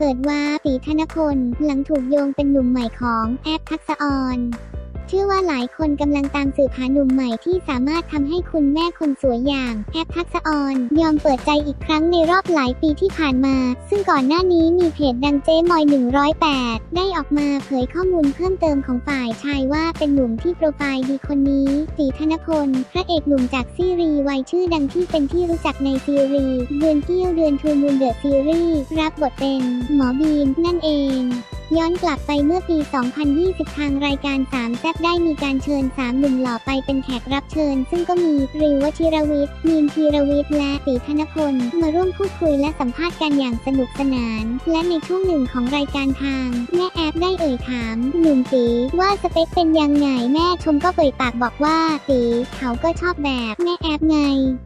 เปิดว่าปีธนพล หลังถูกโยงเป็นหนุ่มใหม่ของแอปทักษออน เชื่อว่าหลายคนกำลังตามสืบหาหนุ่มใหม่ที่สามารถทำให้คุณแม่คนสวยอย่างแอปทักษออน ยอมเปิดใจอีกครั้งในรอบหลายปีที่ผ่านมา ซึ่งก่อนหน้านี้มีเพจดังเจมอย 108 ได้ออกมาเผยข้อมูลเพิ่มเติมของฝ่ายชายว่าเป็นหนุ่มที่โปรไฟล์ดีคนนี้ตีธนพล พระเอกหนุ่มจากซีรีส์วัยชื่อดังที่เป็นที่รู้จักในซีรีส์เดือนเกี้ยวเดือนทูมูลเดอะซีรีส์รับบทเป็น หมอบีมนั่นเอง ย้อนกลับไปเมื่อปี 2020 ทางรายการ 3 แซบได้มีการเชิญ 3 หนุ่มหล่อไปเป็นแขกรับเชิญ ซึ่งก็มีริววชิรวิทย์ มีนธีรวิทย์ และตีธนพล มาร่วมพูดคุยและสัมภาษณ์กันอย่างสนุกสนาน และในช่วงหนึ่งของรายการทาง แม่แอฟได้เอ่ยถาม หนุ่มตีว่าสเปคเป็นยังไงแม่ชมก็เปิดปากบอกว่าตีเขาก็ชอบแบบแม่แอฟไง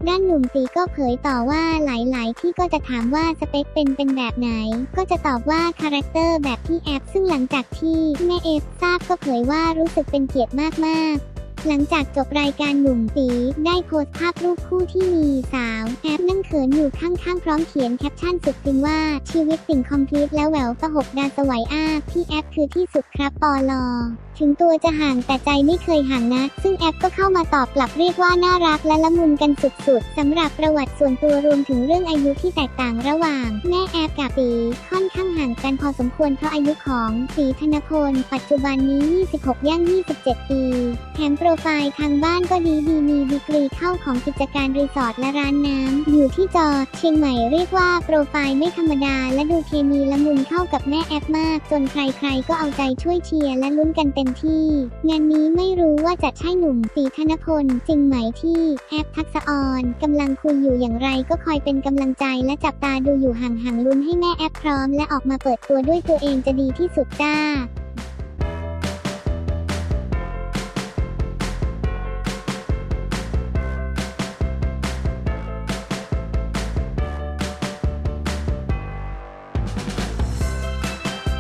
ด้านหนุ่มตีก็เผยต่อว่าหลาย ๆ ที่ก็จะถามว่าสเปคเป็นเป็นแบบไหน ก็จะตอบว่าคาแรคเตอร์แบบที่แอฟซึ่งหลังจากที่แม่เอฟทราบก็เผยว่ารู้สึกเป็นเกียรติมากๆหลังจากจบรายการหนุ่มตีได้โพสต์ภาพรูปคู่ที่มีสาวแอปนั่งเขินอยู่ข้างๆ พร้อมเขียนแคปชั่นสุดฟินว่าชีวิตสิ่งคอมพลีทแล้วแหววตะหกดาสวัยอ้าพี่แอปคือที่สุดครับปอลอ ถึงตัวจะห่างแต่ใจไม่เคยห่างนะ ซึ่งแอปก็เข้ามาตอบกลับเรียกว่าน่ารักและละมุนกันสุดๆสำหรับประวัติส่วนตัวรวมถึงเรื่องอายุที่แตกต่างระหว่าง แม่แอปกับตีค่อนข้าง ห่างกันพอสมควรเพราะอายุของตีธนพล ปัจจุบันนี้ 26 ย่าง 27 ปี แถมโปรไฟล์ทางบ้านก็ดีดีมีดีกรีเข้าของกิจการรีสอร์ทและร้านน้ำ อยู่ที่จอเชียงใหม่เรียกว่าโปรไฟล์ไม่ธรรมดา และดูเคมีละมุนเข้ากับแม่แอปมาก จนใครๆก็เอาใจช่วยเชียร์และลุ้นกันเต็มที่ งานนี้ไม่รู้ว่าจะใช่หนุ่มตีธนพลจริงไหมที่แอปทักษออนกำลังคุยอยู่อย่างไรก็คอยเป็นกำลังใจและจับตาดูอยู่ห่างๆลุ้นให้แม่แอปพร้อมและออกมามาเปิดตัวด้วยตัวเองจะดีที่สุดจ้า